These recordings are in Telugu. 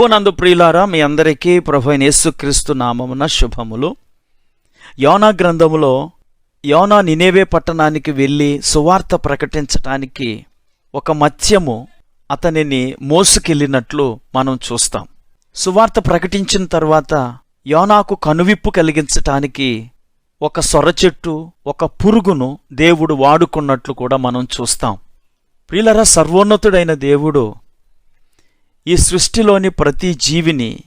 ప్రభునందు ప్రియులారా మీ అందరికీ ప్రభు యేసుక్రీస్తు నామమున శుభములు. యోనా గ్రంథములో యోనా నినేవే పట్టణానికి వెళ్ళి సువార్త ప్రకటించటానికి ఒక మత్స్యము అతనిని మోసుకెళ్ళినట్లు మనం చూస్తాం. సువార్త ప్రకటించిన తర్వాత యోనాకు కనువిప్పు కలిగించటానికి ఒక సొర చెట్టు ఒక పురుగును దేవుడు వాడుకున్నట్లు కూడా మనం చూస్తాం. ప్రియులరా సర్వోన్నతుడైన దేవుడు ఈ సృష్టిలోని ప్రతి జీవిని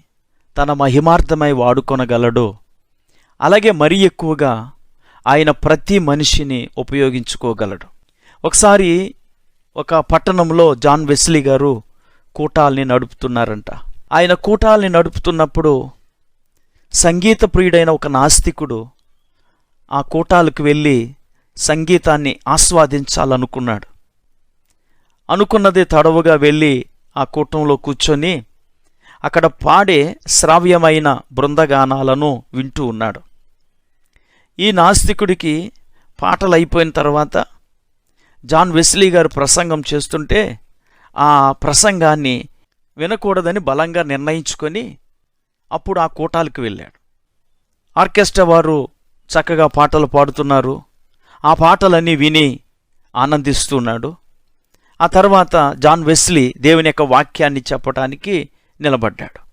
తన మహిమార్థమై వాడుకొనగలడు. అలాగే మరీ ఎక్కువగా ఆయన ప్రతి మనిషిని ఉపయోగించుకోగలడు. ఒకసారి ఒక పట్టణంలో జాన్ వెస్లీ గారు కూటాల్ని నడుపుతున్నారంట. ఆయన కూటాల్ని నడుపుతున్నప్పుడు సంగీత ప్రియుడైన ఒక నాస్తికుడు ఆ కూటాలకు వెళ్ళి సంగీతాన్ని ఆస్వాదించాలనుకున్నాడు. అనుకున్నది తడవుగా వెళ్ళి ఆ కూటంలో కూర్చొని అక్కడ పాడే శ్రావ్యమైన బృందగానాలను వింటూ ఉన్నాడు. ఈ నాస్తికుడికి పాటలు అయిపోయిన తర్వాత జాన్ వెస్లీ గారు ప్రసంగం చేస్తుంటే ఆ ప్రసంగాన్ని వినకూడదని బలంగా నిర్ణయించుకొని అప్పుడు ఆ కూటాలకు వెళ్ళాడు. ఆర్కెస్ట్రా వారు చక్కగా పాటలు పాడుతున్నారు. ఆ పాటలన్నీ విని ఆనందిస్తున్నాడు. ఆ తర్వాత జాన్ వెస్లీ దేవుని యొక్క వాక్యాన్ని చెప్పటానికి నిలబడ్డాడు.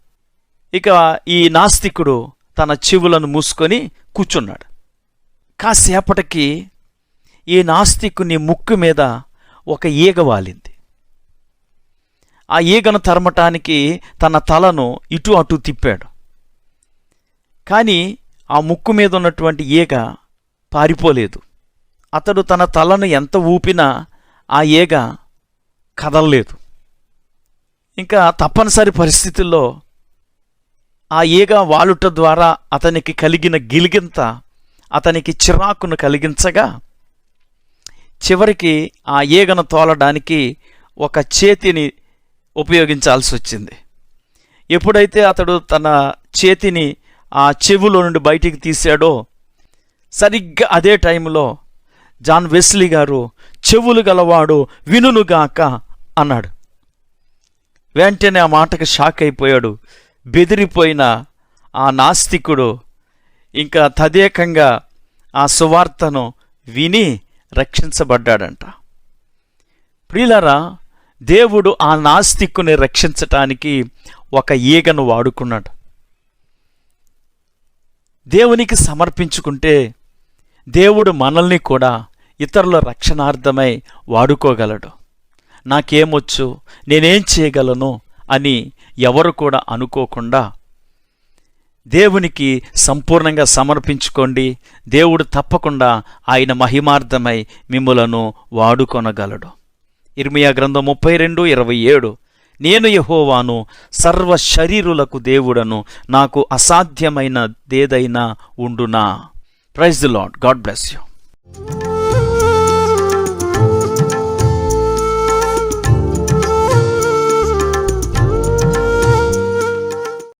ఇక ఈ నాస్తికుడు తన చెవులను మూసుకొని కూర్చున్నాడు. కాసేపటికి ఈ నాస్తికుని ముక్కు మీద ఒక ఈగ వాలింది. ఆ ఈగను తరమటానికి తన తలను ఇటు అటు తిప్పాడు. కానీ ఆ ముక్కు మీద ఉన్నటువంటి ఈగ పారిపోలేదు. అతడు తన తలను ఎంత ఊపినా ఆ ఈగ కదలలేదు. ఇంకా తప్పనిసరి పరిస్థితుల్లో ఆ ఈగ వాలుట ద్వారా అతనికి కలిగిన గిలిగింత అతనికి చిరాకును కలిగించగా చివరికి ఆ ఈగను తోలడానికి ఒక చేతిని ఉపయోగించాల్సి వచ్చింది. ఎప్పుడైతే అతడు తన చేతిని ఆ చెవులో నుండి బయటికి తీశాడో సరిగ్గా అదే టైంలో జాన్ వెస్లీ గారు చెవులు గలవాడు వినునుగాక అన్నాడు. వెంటనే ఆ మాటకు షాక్ అయిపోయాడు. బెదిరిపోయిన ఆ నాస్తికుడు ఇంకా తదేకంగా ఆ సువార్తను విని రక్షించబడ్డాడంట. ప్రియులరా దేవుడు ఆ నాస్తికుని రక్షించటానికి ఒక ఈగను వాడుకున్నాడు. దేవునికి సమర్పించుకుంటే దేవుడు మనల్ని కూడా ఇతరుల రక్షణార్థమై వాడుకోగలడు. నాకేమొచ్చు? నేనేం చేయగలను? అని ఎవరు కూడా అనుకోకుండా దేవునికి సంపూర్ణంగా సమర్పించుకోండి. దేవుడు తప్పకుండా ఆయన మహిమార్థమై మిమ్ములను వాడుకొనగలడు. ఇర్మియా గ్రంథం ముప్పై రెండు ఇరవై ఏడు. నేను యహోవాను సర్వ శరీరులకు దేవుడను నాకు అసాధ్యమైన దేదైనా ఉండునా? Praise the lord God bless you.